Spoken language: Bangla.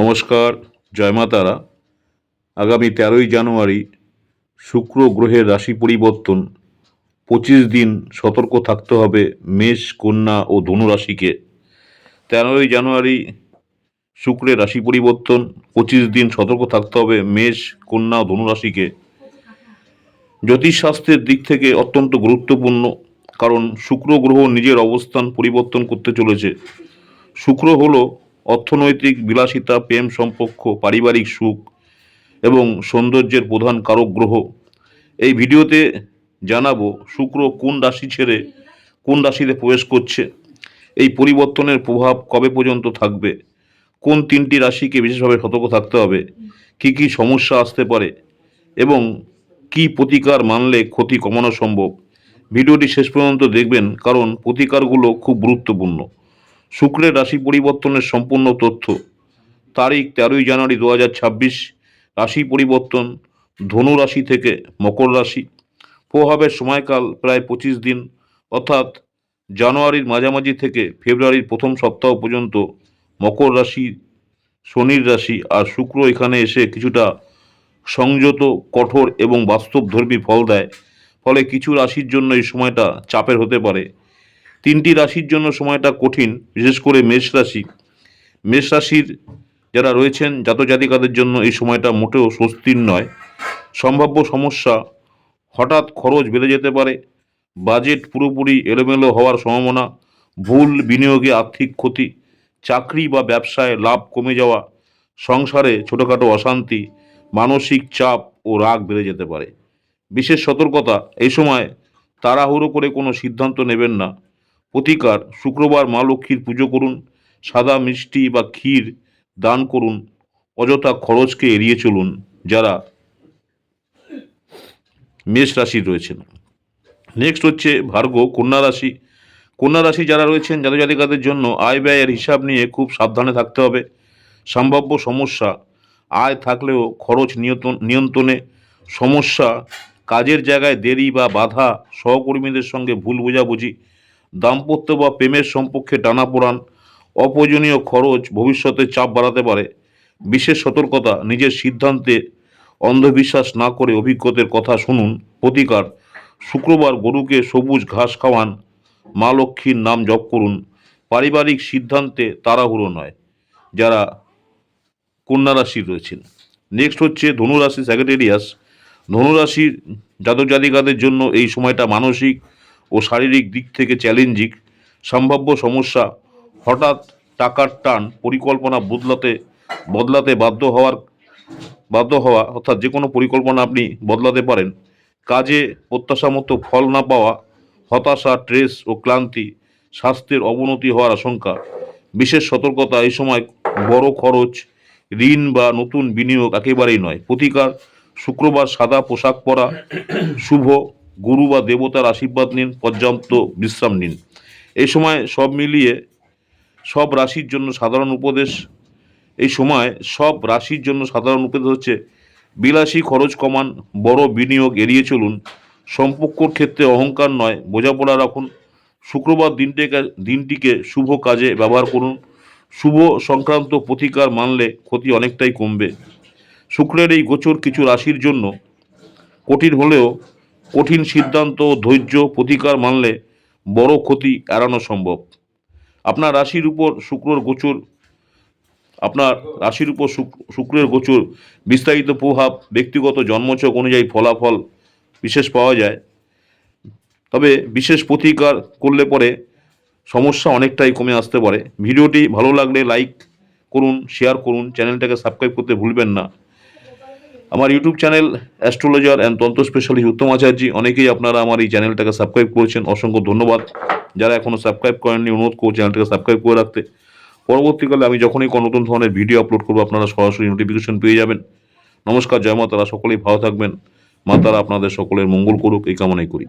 নমস্কার, জয় মা তারা। আগামী তেরোই জানুয়ারি শুক্র গ্রহের রাশি পরিবর্তন। পঁচিশ দিন সতর্ক থাকতে হবে মেষ, কন্যা ও ধনু রাশিকে তেরোই জানুয়ারি শুক্রের রাশি পরিবর্তন। পঁচিশ দিন সতর্ক থাকতে হবে মেষ, কন্যা ও ধনু রাশিকে জ্যোতিষশাস্ত্রের দিক থেকে অত্যন্ত গুরুত্বপূর্ণ, কারণ শুক্র গ্রহ নিজের অবস্থান পরিবর্তন করতে চলেছে। শুক্র হলো অর্থনৈতিক বিলাসিতা, প্রেম সম্পর্ক, পারিবারিক সুখ এবং সৌন্দর্যের প্রধান কারক গ্রহ এই ভিডিওতে জানাব শুক্র কোন রাশি ছেড়ে কোন রাশিতে প্রবেশ করছে, এই পরিবর্তনের প্রভাব কবে পর্যন্ত থাকবে, কোন তিনটি রাশিকে বিশেষভাবে সতর্ক থাকতে হবে, কি কি সমস্যা আসতে পারে এবং কি প্রতিকার মানলে ক্ষতি কমানো সম্ভব। ভিডিওটি শেষ পর্যন্ত দেখবেন, কারণ প্রতিকারগুলো খুব গুরুত্বপূর্ণ। শুক্রের রাশি পরিবর্তনের সম্পূর্ণ তথ্য। তারিখ তেরোই জানুয়ারি দু হাজার ছাব্বিশ। রাশি পরিবর্তন ধনু রাশি থেকে মকর রাশি। প্রভাবের সময়কাল প্রায় পঁচিশ দিন। অর্থাৎ জানুয়ারির মাঝামাঝি থেকে ফেব্রুয়ারির প্রথম সপ্তাহ পর্যন্ত মকর রাশি, শনির রাশি আর শুক্র এখানে এসে কিছুটা সংযত, কঠোর এবং বাস্তবধর্মী ফল দেয়। ফলে কিছু রাশির জন্য এই সময়টা চাপের হতে পারে। তিনটি রাশির জন্য সময়টা কঠিন, বিশেষ করে মেষ রাশি। মেষ রাশির যারা রয়েছেন জাতজাতিকাদের জন্য এই সময়টা মোটেও স্বস্তির নয়। সম্ভাব্য সমস্যা, হঠাৎ খরচ বেড়ে যেতে পারে, বাজেট পুরোপুরি এলোমেলো হওয়ার সম্ভাবনা, ভুল বিনিয়োগে আর্থিক ক্ষতি, চাকরি বা ব্যবসায় লাভ কমে যাওয়া, সংসারে ছোটোখাটো অশান্তি, মানসিক চাপ ও রাগ বেড়ে যেতে পারে। বিশেষ সতর্কতা, এই সময় তাড়াহুড়ো করে কোনো সিদ্ধান্ত নেবেন না। প্রতিকার, শুক্রবার মা লক্ষ্মীর পুজো করুন, সাদা মিষ্টি বা ক্ষীর দান করুন, অযথা খরচকে এড়িয়ে চলুন, যারা মেষ রাশির রয়েছেন। নেক্সট হচ্ছে ভার্গ কন্যা রাশি। কন্যা রাশি যারা রয়েছেন, জাতক জাতিকাদের জন্য আয় ব্যয়ের হিসাব নিয়ে খুব সাবধানে থাকতে হবে। সম্ভাব্য সমস্যা, আয় থাকলেও খরচ নিয়ন্ত্রণে। সমস্যা, কাজের জায়গায় দেরি বা বাধা, সহকর্মীদের সঙ্গে ভুল বোঝাবুঝি দাম্পত্য বা প্রেমের সম্পর্কে টানাপোড়ান অপ্রয়োজনীয় খরচ ভবিষ্যতে চাপ বাড়াতে পারে। বিশেষ সতর্কতা, নিজের সিদ্ধান্তে অন্ধবিশ্বাস না করে অভিজ্ঞতার কথা শুনুন। প্রতিকার, শুক্রবার গরুকে সবুজ ঘাস খাওয়ান, মা লক্ষ্মীর নাম জপ করুন। পারিবারিক সিদ্ধান্তে তাড়াহুড়ো নয়, যারা কন্যা রাশির রয়েছেন। নেক্সট হচ্ছে ধনুরাশি স্যাক্রেটেরিয়াস। ধনুরাশির জাতক জাতিকাদের জন্য এই সময়টা মানসিক ও শারীরিক দিক থেকে চ্যালেঞ্জিং সম্ভাব্য সমস্যা, হঠাৎ টাকার টান, পরিকল্পনা বদলাতে বদলাতে বাধ্য হওয়ার, বাধ্য হওয়া, অর্থাৎ যে কোনো পরিকল্পনা আপনি বদলাতে পারেন। কাজে প্রত্যাশা মতো ফল না পাওয়া, হতাশা ট্রেস ও ক্লান্তি স্বাস্থ্যের অবনতি হওয়ার আশঙ্কা। বিশেষ সতর্কতা এই সময় বড় খরচ, ঋণ বা নতুন বিনিয়োগ একেবারেই নয়। প্রতিকার, শুক্রবার সাদা পোশাক পরা, শুভ গুরু বা দেবতার আশীর্বাদ নিন, পর্যাপ্ত বিশ্রাম নিন। এই সময় সব মিলিয়ে সব রাশির জন্য সাধারণ উপদেশ। এই সময় সব রাশির জন্য সাধারণ উপদেশ হচ্ছে, বিলাসী খরচ কমান, বড় বিনিয়োগ এড়িয়ে চলুন। সম্পর্কর ক্ষেত্রে অহংকার নয়, বোঝাপড়া রাখুন। শুক্রবার দিনটিকে দিনটিকে শুভ কাজে ব্যবহার করুন। শুভ সংক্রান্ত প্রতিকার মানলে ক্ষতি অনেকটাই কমবে। শুক্রের এই গোচর কিছু রাশির জন্য কঠিন হলেও কঠিন সিদ্ধান্ত, ধৈর্য, প্রতিকার মানলে বড় ক্ষতি এড়ানো সম্ভব। আপনার রাশির উপর শুক্রর গোচর, আপনার রাশির উপর শুক- শুক্রের গোচর, বিস্তারিত প্রভাব, ব্যক্তিগত জন্মচক অনুযায়ী ফলাফল বিশেষ পাওয়া যায়। তবে বিশেষ প্রতিকার করলে পরে সমস্যা অনেকটাই কমে আসতে পারে। ভিডিওটি ভালো লাগলে লাইক করুন, শেয়ার করুন, চ্যানেলটাকে সাবস্ক্রাইব করতে ভুলবেন না। আমার ইউটিউব চ্যানেল অ্যাস্ট্রোলজার অ্যান্ড তন্ত্র স্পেশালিস্ট উত্তম আচার্যী। অনেকেই আপনারা আমার এই চ্যানেলটাকে সাবস্ক্রাইব করেছেন। অসংখ্য ধন্যবাদ। যারা এখনও সাবস্ক্রাইব করেননি, অনুরোধ করো চ্যানেলটাকে সাবস্ক্রাইব করে রাখতে। পরবর্তীকালে আমি যখনই কোনো নতুন ধরনের ভিডিও আপলোড করব, আপনারা সরাসরি নোটিফিকেশন পেয়ে যাবেন। নমস্কার, জয় মা তারা সকলেই ভালো থাকবেন। মা তারা আপনাদের সকলের মঙ্গল করুক, এই কামনাই করি।